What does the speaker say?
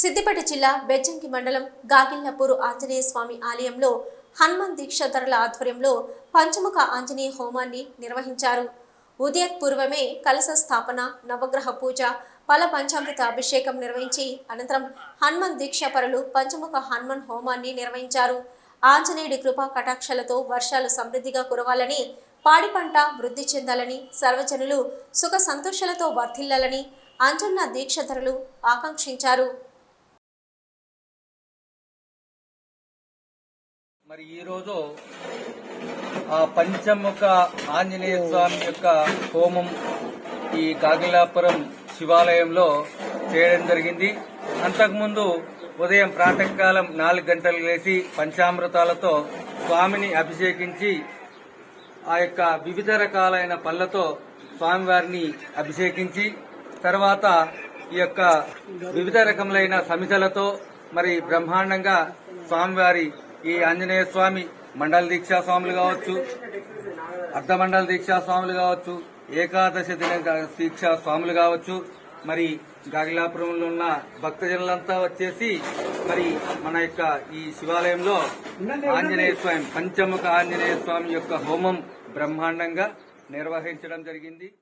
సిద్దిపేట జిల్లా బెజ్జంకి మండలం గాగిల్లపూరు ఆంజనేయ స్వామి ఆలయంలో హనుమాన్ దీక్షధరుల ఆధ్వర్యంలో పంచముఖ ఆంజనేయ హోమాన్ని నిర్వహించారు. ఉదయపూర్వమే కలశ స్థాపన నవగ్రహ పూజ పల పంచామృత అభిషేకం నిర్వహించి అనంతరం హనుమాన్ దీక్ష పరులు పంచముఖ హనుమాన్ హోమాన్ని నిర్వహించారు. ఆంజనేయుడి కృపా కటాక్షలతో వర్షాలు సమృద్ధిగా కురవాలని పాడి పంట వృద్ధి చెందాలని సర్వజనులు సుఖ సంతోషాలతో వర్ధిల్లాలని అంజన్న దీక్షధరులు ఆకాంక్షించారు. మరి ఈరోజు ఆ పంచముఖ ఆంజనేయ స్వామి యొక్క హోమం ఈ కాగిలాపురం శివాలయంలో చేయడం జరిగింది. అంతకుముందు ఉదయం ప్రాతకాలం నాలుగు గంటలు లేచి పంచామృతాలతో స్వామిని అభిషేకించి ఆ యొక్క వివిధ రకాలైన పళ్ళతో స్వామివారిని అభిషేకించి తర్వాత ఈ యొక్క వివిధ రకములైన సమితలతో మరి బ్రహ్మాండంగా స్వామివారి ఈ ఆంజనేయ స్వామి మండల దీక్షా స్వాములు కావచ్చు అర్ధమండల దీక్షా స్వాములు కావచ్చు ఏకాదశి దిన దీక్షా స్వాములు కావచ్చు మరి గాగిలాపురంలో ఉన్న భక్తజనులంతా వచ్చేసి మరి మన యొక్క ఈ శివాలయంలో ఆంజనేయ స్వామి పంచముఖ ఆంజనేయ స్వామి యొక్క హోమం బ్రహ్మాండంగా నిర్వహించడం జరిగింది.